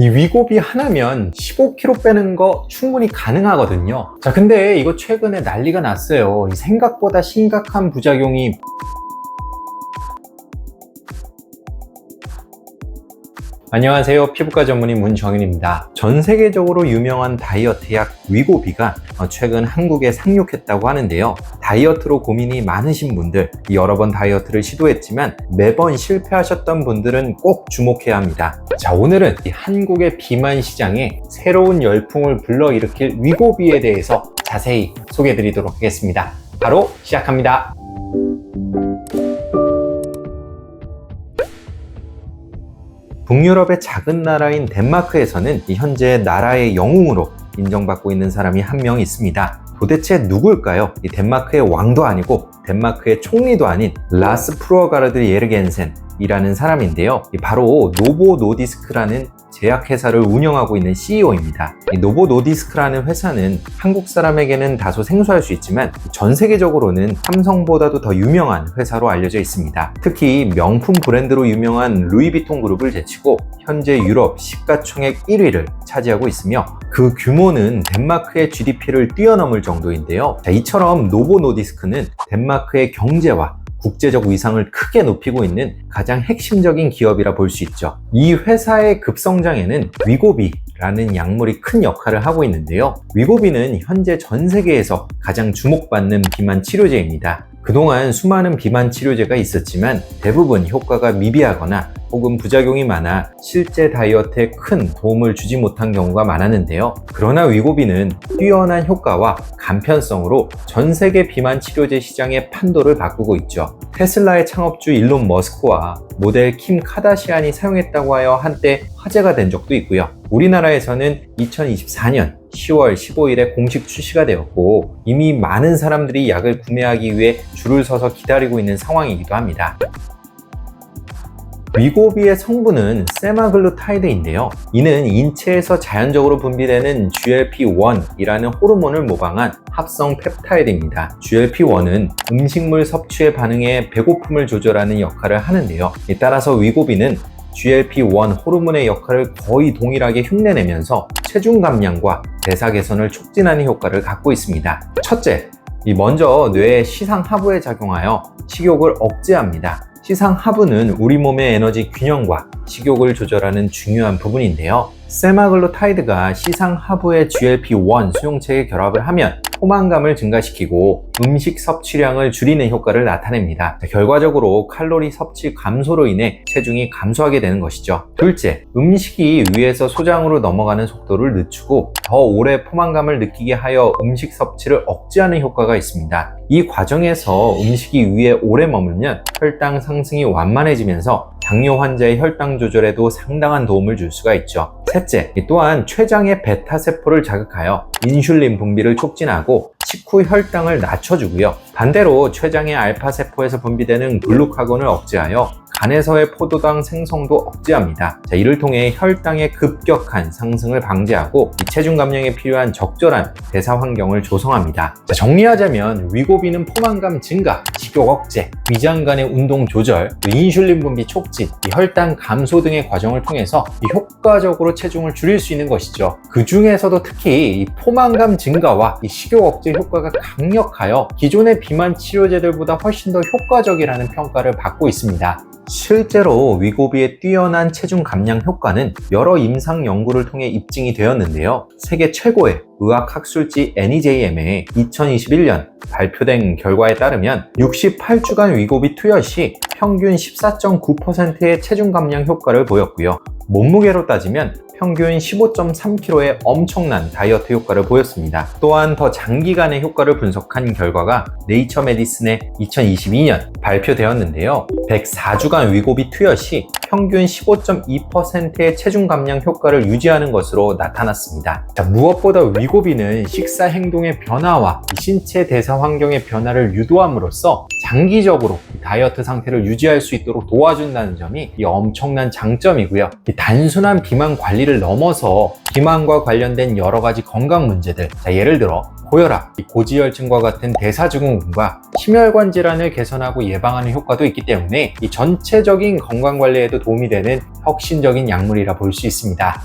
이 위고비 하나면 15kg 빼는 거 충분히 가능하거든요. 자, 근데 이거 최근에 난리가 났어요. 이 생각보다 심각한 부작용이 안녕하세요. 피부과 전문의 문정인입니다. 전 세계적으로 유명한 다이어트 약 위고비가 어, 최근 한국에 상륙했다고 하는데요. 다이어트로 고민이 많으신 분들, 여러 번 다이어트를 시도했지만 매번 실패하셨던 분들은 꼭 주목해야 합니다. 자, 오늘은 이 한국의 비만 시장에 새로운 열풍을 불러일으킬 위고비에 대해서 자세히 소개해 드리도록 하겠습니다. 바로 시작합니다. 북유럽의 작은 나라인 덴마크에서는 이 현재 나라의 영웅으로 인정받고 있는 사람이 한 명 있습니다. 도대체 누굴까요? 이 덴마크의 왕도 아니고 덴마크의 총리도 아닌 라스 프루어가르드 예르겐센이라는 사람인데요. 이 바로 노보 노디스크라는 제약회사를 운영하고 있는 CEO입니다. 노보 노디스크라는 회사는 한국 사람에게는 다소 생소할 수 있지만 전 세계적으로는 삼성보다도 더 유명한 회사로 알려져 있습니다. 특히 명품 브랜드로 유명한 루이비통 그룹을 제치고 현재 유럽 시가총액 1위를 차지하고 있으며 그 규모는 덴마크의 GDP를 뛰어넘을 정도인데요. 자, 이처럼 노보 노디스크는 덴마크의 경제와 국제적 위상을 크게 높이고 있는 가장 핵심적인 기업이라 볼 수 있죠. 이 회사의 급성장에는 위고비 라는 약물이 큰 역할을 하고 있는데요. 위고비는 현재 전 세계에서 가장 주목받는 비만 치료제입니다. 그동안 수많은 비만 치료제가 있었지만 대부분 효과가 미비하거나 혹은 부작용이 많아 실제 다이어트에 큰 도움을 주지 못한 경우가 많았는데요. 그러나 위고비는 뛰어난 효과와 간편성으로 전 세계 비만 치료제 시장의 판도를 바꾸고 있죠. 테슬라의 창업주 일론 머스크와 모델 킴 카다시안이 사용했다고 하여 한때 화제가 된 적도 있고요. 우리나라에서는 2024년 10월 15일에 공식 출시가 되었고 이미 많은 사람들이 약을 구매하기 위해 줄을 서서 기다리고 있는 상황이기도 합니다. 위고비의 성분은 세마글루타이드인데요. 이는 인체에서 자연적으로 분비되는 GLP-1이라는 호르몬을 모방한 합성 펩타이드입니다. GLP-1은 음식물 섭취에 반응해 배고픔을 조절하는 역할을 하는데요. 따라서 위고비는 GLP-1 호르몬의 역할을 거의 동일하게 흉내내면서 체중 감량과 대사 개선을 촉진하는 효과를 갖고 있습니다. 첫째, 이 먼저 뇌의 시상 하부에 작용하여 식욕을 억제합니다. 시상 하부는 우리 몸의 에너지 균형과 식욕을 조절하는 중요한 부분인데요. 세마글루타이드가 시상 하부의 GLP-1 수용체에 결합을 하면 포만감을 증가시키고 음식 섭취량을 줄이는 효과를 나타냅니다. 결과적으로 칼로리 섭취 감소로 인해 체중이 감소하게 되는 것이죠. 둘째, 음식이 위에서 소장으로 넘어가는 속도를 늦추고 더 오래 포만감을 느끼게 하여 음식 섭취를 억제하는 효과가 있습니다. 이 과정에서 음식이 위에 오래 머물면 혈당 상승이 완만해지면서 당뇨 환자의 혈당 조절에도 상당한 도움을 줄 수가 있죠. 셋째, 또한 췌장의 베타세포를 자극하여 인슐린 분비를 촉진하고 식후 혈당을 낮춰주고요. 반대로 췌장의 알파세포에서 분비되는 글루카곤을 억제하여 간에서의 포도당 생성도 억제합니다. 자, 이를 통해 혈당의 급격한 상승을 방지하고 체중 감량에 필요한 적절한 대사 환경을 조성합니다. 자, 정리하자면 위고비는 포만감 증가, 식욕 억제, 위장 간의 운동 조절, 인슐린 분비 촉진, 혈당 감소 등의 과정을 통해서 효과 적으로 체중을 줄일 수 있는 것이죠. 그 중에서도 특히 포만감 증가와 식욕 억제 효과가 강력하여 기존의 비만 치료제들보다 훨씬 더 효과적이라는 평가를 받고 있습니다. 실제로 위고비의 뛰어난 체중 감량 효과는 여러 임상 연구를 통해 입증이 되었는데요. 세계 최고의 의학학술지 NEJM에 2021년 발표된 결과에 따르면 68주간 위고비 투여 시 평균 14.9%의 체중 감량 효과를 보였고요. 몸무게로 따지면 평균 15.3kg의 엄청난 다이어트 효과를 보였습니다. 또한 더 장기간의 효과를 분석한 결과가 네이처 메디슨에 2022년 발표되었는데요. 104주간 위고비 투여 시 평균 15.2%의 체중 감량 효과를 유지하는 것으로 나타났습니다. 자, 무엇보다 위고비는 식사 행동의 변화와 신체 대사 환경의 변화를 유도함으로써 장기적으로 다이어트 상태를 유지할 수 있도록 도와준다는 점이 엄청난 장점이고요. 단순한 비만 관리를 넘어서 비만과 관련된 여러 가지 건강 문제들, 자, 예를 들어 고혈압, 고지혈증과 같은 대사증후군과 심혈관 질환을 개선하고 예방하는 효과도 있기 때문에 이 전체적인 건강 관리에도 도움이 되는 혁신적인 약물이라 볼 수 있습니다.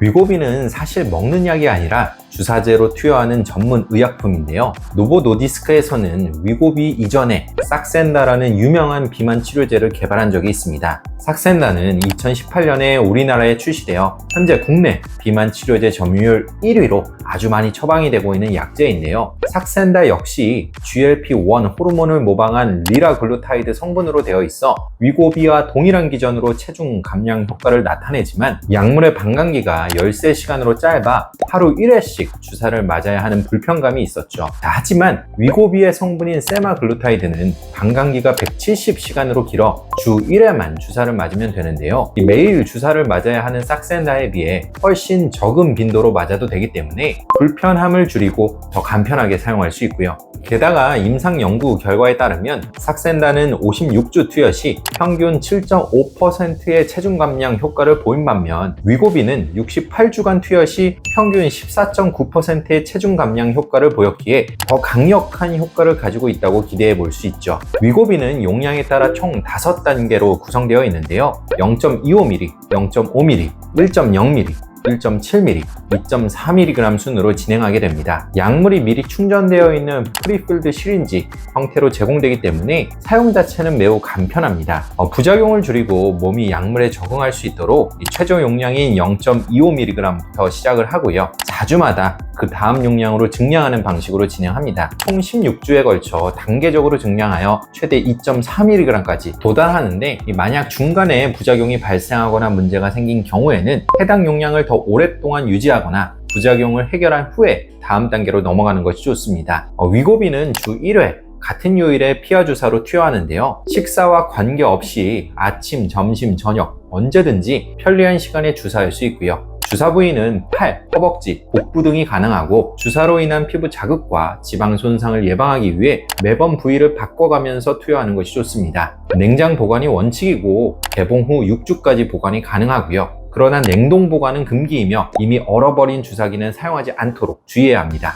위고비는 사실 먹는 약이 아니라 주사제로 투여하는 전문 의약품인데요. 노보 노디스크에서는 위고비 이전에 삭센다라는 유명한 비만 치료제를 개발한 적이 있습니다. 삭센다는 2018년에 우리나라에 출시되어 현재 국내 비만 치료제 점유율 1위로 아주 많이 처방이 되고 있는 약제인데요. 삭센다 역시 GLP-1 호르몬을 모방한 리라글루타이드 성분으로 되어 있어 위고비와 동일한 기전으로 체중 감량 효과를 나타내지만 약물의 방광기가 13시간으로 짧아 하루 1회씩 주사를 맞아야 하는 불편감이 있었죠. 자, 하지만 위고비의 성분인 세마글루타이드는 방광기가 170시간으로 길어 주 1회만 주사를 맞으면 되는데요. 이 매일 주사를 맞아야 하는 삭센다에 비해 훨씬 적은 빈도로 맞아도 되기 때문에 불편함을 줄이고 더 간편하게 사용할 수 있고요. 게다가 임상 연구 결과에 따르면 삭센다는 56주 투여 시 평균 7.5%의 체중 감량 효과를 보인 반면 위고비는 68주간 투여 시 평균 14.9%의 체중 감량 효과를 보였기에 더 강력한 효과를 가지고 있다고 기대해 볼 수 있죠. 위고비는 용량에 따라 총 5단계로 구성되어 있는데요. 0.25mm, 0.5mm, 1.0mm, 1.7mm, 2.4mg 순으로 진행하게 됩니다. 약물이 미리 충전되어 있는 프리필드 시린지 형태로 제공되기 때문에 사용 자체는 매우 간편합니다. 어, 부작용을 줄이고 몸이 약물에 적응할 수 있도록 이 최저 용량인 0.25mg부터 시작을 하고요. 4주마다 그 다음 용량으로 증량하는 방식으로 진행합니다. 총 16주에 걸쳐 단계적으로 증량하여 최대 2.4mg까지 도달하는데 만약 중간에 부작용이 발생하거나 문제가 생긴 경우에는 해당 용량을 더 오랫동안 유지하거나 부작용을 해결한 후에 다음 단계로 넘어가는 것이 좋습니다. 어, 위고비는 주 1회 같은 요일에 피하 주사로 투여하는데요. 식사와 관계없이 아침, 점심, 저녁 언제든지 편리한 시간에 주사할 수 있고요. 주사 부위는 팔, 허벅지, 복부 등이 가능하고 주사로 인한 피부 자극과 지방 손상을 예방하기 위해 매번 부위를 바꿔가면서 투여하는 것이 좋습니다. 냉장 보관이 원칙이고 개봉 후 6주까지 보관이 가능하고요. 그러나 냉동 보관은 금기이며 이미 얼어버린 주사기는 사용하지 않도록 주의해야 합니다.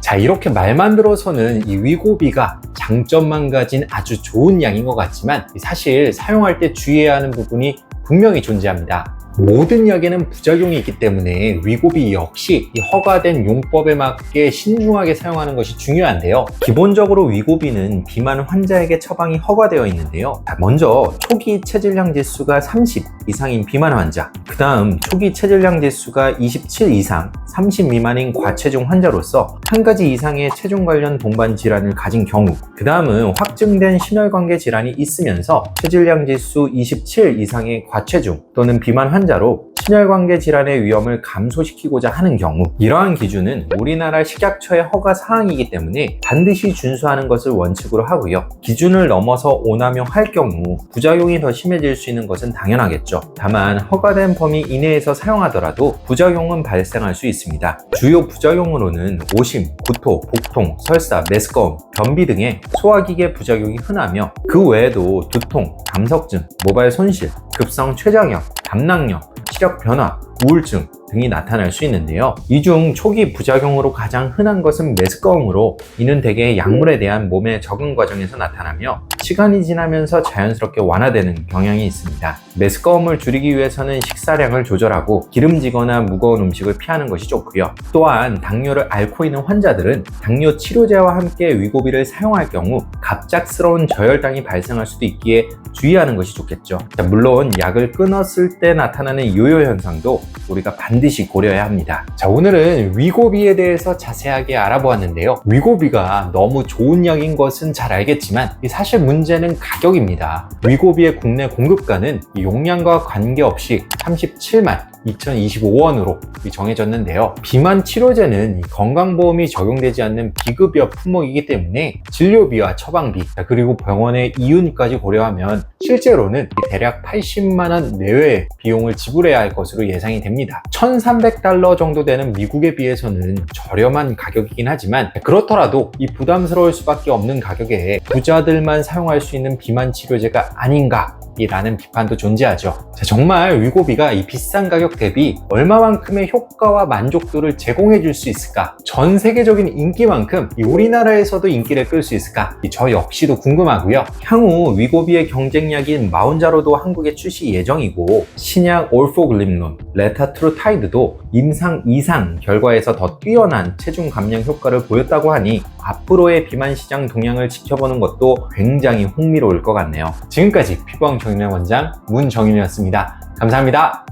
자, 이렇게 말만 들어서는 이 위고비가 장점만 가진 아주 좋은 약인 것 같지만 사실 사용할 때 주의해야 하는 부분이 분명히 존재합니다. 모든 약에는 부작용이 있기 때문에 위고비 역시 이 허가된 용법에 맞게 신중하게 사용하는 것이 중요한데요. 기본적으로 위고비는 비만 환자에게 처방이 허가되어 있는데요. 먼저 초기 체질량 지수가 30 이상인 비만 환자, 그 다음 초기 체질량 지수가 27 이상, 30 미만인 과체중 환자로서 한 가지 이상의 체중 관련 동반 질환을 가진 경우, 그 다음은 확증된 심혈관계 질환이 있으면서 체질량 지수 27 이상의 과체중 또는 비만 환자 환자로 심혈관계 질환의 위험을 감소시키고자 하는 경우 이러한 기준은 우리나라 식약처의 허가 사항이기 때문에 반드시 준수하는 것을 원칙으로 하고요. 기준을 넘어서 오남용할 경우 부작용이 더 심해질 수 있는 것은 당연하겠죠. 다만 허가된 범위 이내에서 사용하더라도 부작용은 발생할 수 있습니다. 주요 부작용으로는 오심, 구토, 복통, 설사, 메스꺼움, 변비 등의 소화기계 부작용이 흔하며 그 외에도 두통, 감석증, 모발 손실, 급성 췌장염, 담낭염, 시력 변화, 우울증 등이 나타날 수 있는데요. 이 중 초기 부작용으로 가장 흔한 것은 메스꺼움으로 이는 대개 약물에 대한 몸의 적응 과정에서 나타나며 시간이 지나면서 자연스럽게 완화되는 경향이 있습니다. 메스꺼움을 줄이기 위해서는 식사량을 조절하고 기름지거나 무거운 음식을 피하는 것이 좋고요. 또한 당뇨를 앓고 있는 환자들은 당뇨 치료제와 함께 위고비를 사용할 경우 갑작스러운 저혈당이 발생할 수도 있기에 주의하는 것이 좋겠죠. 물론 약을 끊었을 때 나타나는 요요 현상도 우리가 반드시 고려해야 합니다. 자, 오늘은 위고비에 대해서 자세하게 알아보았는데요. 위고비가 너무 좋은 약인 것은 잘 알겠지만 사실 문제는 가격입니다. 위고비의 국내 공급가는 용량과 관계없이 37만 2025원으로 정해졌는데요. 비만 치료제는 건강보험이 적용되지 않는 비급여 품목이기 때문에 진료비와 처방비 그리고 병원의 이윤까지 고려하면 실제로는 대략 80만 원 내외의 비용을 지불해야 할 것으로 예상이 됩니다. 1300달러 정도 되는 미국에 비해서는 저렴한 가격이긴 하지만 그렇더라도 이 부담스러울 수밖에 없는 가격에 부자들만 사용할 수 있는 비만 치료제가 아닌가 이라는 비판도 존재하죠. 자, 정말 위고비가 이 비싼 가격 대비 얼마만큼의 효과와 만족도를 제공해 줄 수 있을까? 전 세계적인 인기만큼 이 우리나라에서도 인기를 끌 수 있을까? 이저 역시도 궁금하고요. 향후 위고비의 경쟁약인 마운자로도 한국에 출시 예정이고 신약 올포글림론, 레타트로타이드도 임상 이상 결과에서 더 뛰어난 체중 감량 효과를 보였다고 하니 앞으로의 비만 시장 동향을 지켜보는 것도 굉장히 흥미로울 것 같네요. 지금까지 피부왕 정인의 원장 문정인이었습니다. 감사합니다.